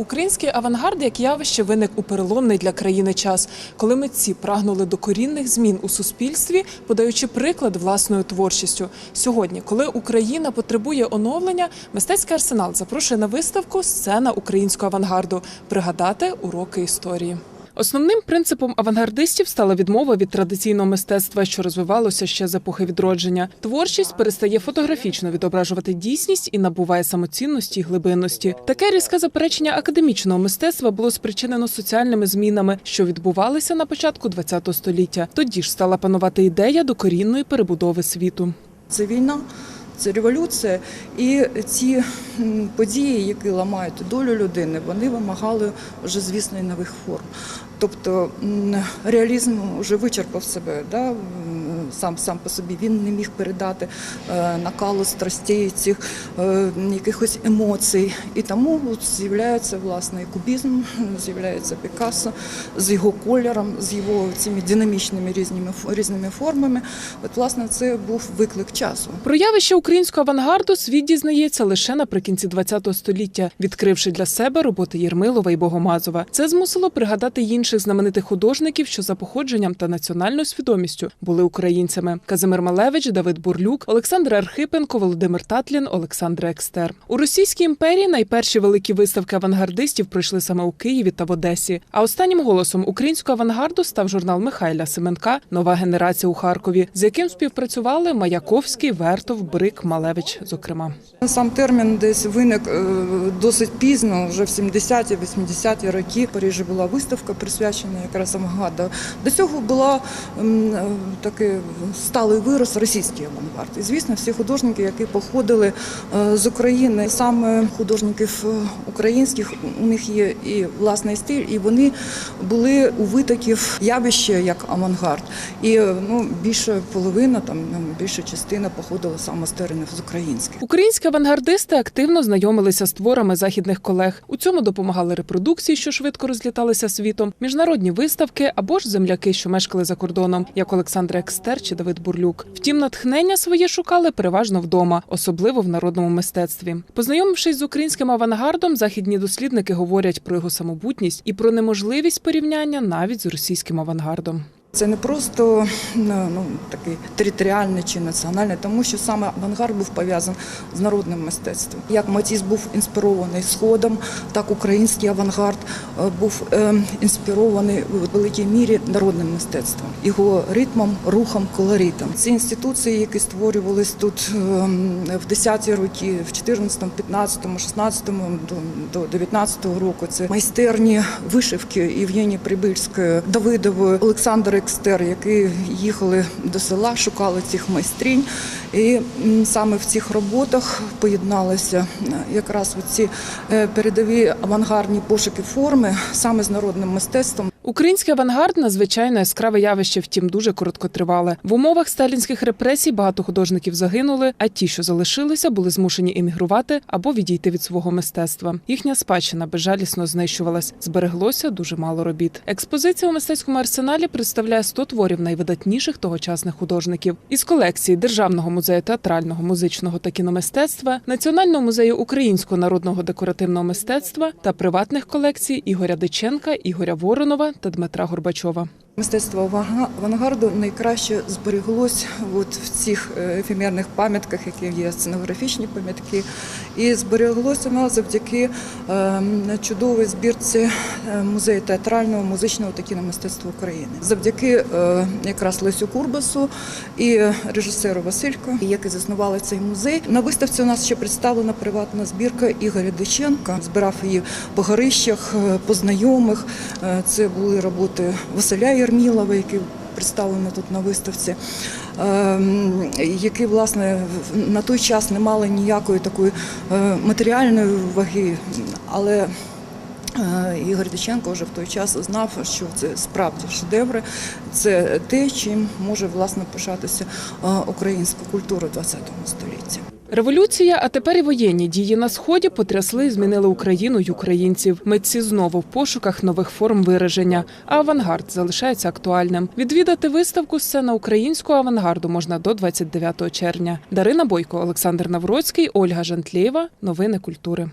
Український авангард як явище виник у переломний для країни час, коли митці прагнули до корінних змін у суспільстві, подаючи приклад власною творчістю. Сьогодні, коли Україна потребує оновлення, мистецький арсенал запрошує на виставку Сцена українського авангарду пригадати уроки історії. Основним принципом авангардистів стала відмова від традиційного мистецтва, що розвивалося ще з епохи відродження. Творчість перестає фотографічно відображувати дійсність і набуває самоцінності й глибинності. Таке різке заперечення академічного мистецтва було спричинено соціальними змінами, що відбувалися на початку ХХ століття. Тоді ж стала панувати ідея докорінної перебудови світу. Це війна, це революція, і ці події, які ламають долю людини, вони вимагали вже, звісно, і нових форм. Тобто реалізм вже вичерпав себе, да? Сам сам по собі. Він не міг передати е, накалу страстей, цих е, якихось емоцій. І тому з'являється власне і кубізм, з'являється Пікассо з його кольором, з його цими динамічними різними різними формами. От власне це був виклик часу. Про явище українського авангарду світ дізнається лише наприкінці ХХ століття, відкривши для себе роботи Єрмилова і Богомазова. Це змусило пригадати інших знаменитих художників, що за походженням та національною свідомістю були українцями: Казимир Малевич, Давид Бурлюк, Олександр Архипенко, Володимир Татлін, Олександр Екстер. У Російській імперії найперші великі виставки авангардистів пройшли саме у Києві та в Одесі. А останнім голосом українського авангарду став журнал Михайля Семенка Нова генерація у Харкові, з яким співпрацювали Маяковський, Вертов, Брик, Малевич. Зокрема, Сам термін десь виник е, досить пізно, вже в 70-ті, 80-ті роки. Парижі була виставка присвячена якраз авангарду. До цього була е, такий сталий вирос російський авангард. І звісно, всі художники, які походили е, з України, саме художників українських, у них є і власний стиль, і вони були у витоків явища як авангард. І е, ну більше половина, там ну, більша частина походила саме з теренів з українських. українські авангардисти активно знайомилися з творами західних колег. У цьому допомагали репродукції, що швидко розліталися світом, міжнародні виставки або ж земляки, що мешкали за кордоном, як Олександр Екстер чи Давид Бурлюк. Втім, натхнення своє шукали переважно вдома, особливо в народному мистецтві. Познайомившись з українським авангардом, західні дослідники говорять про його самобутність і про неможливість порівняння навіть з російським авангардом. Це не просто ну, ну, такий територіальний чи національний, тому що саме авангард був пов'язаний з народним мистецтвом. Як Матіс був інспірований сходом, так український авангард е, був е, інспірований у великій мірі народним мистецтвом, його ритмом, рухом, колоритом. Ці інституції, які створювались тут е, в 10-ті роки, в 14, 15, 16 до, до 19-го року, це майстерні вишивки Євгенії Прибильської, Давидової, Олександр Екстер, які їхали до села, шукали цих майстрінь. І саме в цих роботах поєдналися е, якраз ці передові авангардні пошуки форми саме з народним мистецтвом. Український авангард надзвичайно яскраве явище, втім дуже короткотривале. В умовах сталінських репресій багато художників загинули, а ті, що залишилися, були змушені емігрувати або відійти від свого мистецтва. Їхня спадщина безжалісно знищувалась. Збереглося дуже мало робіт. Експозиція у мистецькому арсеналі представляє 100 творів найвидатніших тогочасних художників із колекції Державного музею театрального, музичного та кіномистецтва, Національного музею українського народного декоративного мистецтва та приватних колекцій Ігоря Диченка, Ігоря Воронова та Дмитра Горбачова. Мистецтво авангарду найкраще збереглось от в цих е, ефемерних пам'ятках, які є сценографічні пам'ятки, і збереглося воно завдяки е, чудовій збірці е, музею театрального, музичного та кіномистецтва України. Завдяки е, якраз Лесю Курбасу і режисеру Василько, які заснували цей музей. На виставці у нас ще представлена приватна збірка Ігоря Диченка. Збирав її по горищах, по знайомих. Це були роботи Василя Єрмілова, який представлено тут на виставці, ем, які власне на той час не мали ніякої такої е, матеріальної ваги, але е, Ігор Диченко вже в той час знав, що це справді шедеври, це те, чим може власне пишатися е, українська культура ХХ столітті. Революція, а тепер і воєнні дії на сході потрясли і змінили Україну й українців. Митці знову в пошуках нових форм вираження. А авангард залишається актуальним. Відвідати виставку сцена українського авангарду можна до 29 червня. Дарина Бойко, Олександр Навроцький, Ольга Жантлєва. Новини культури.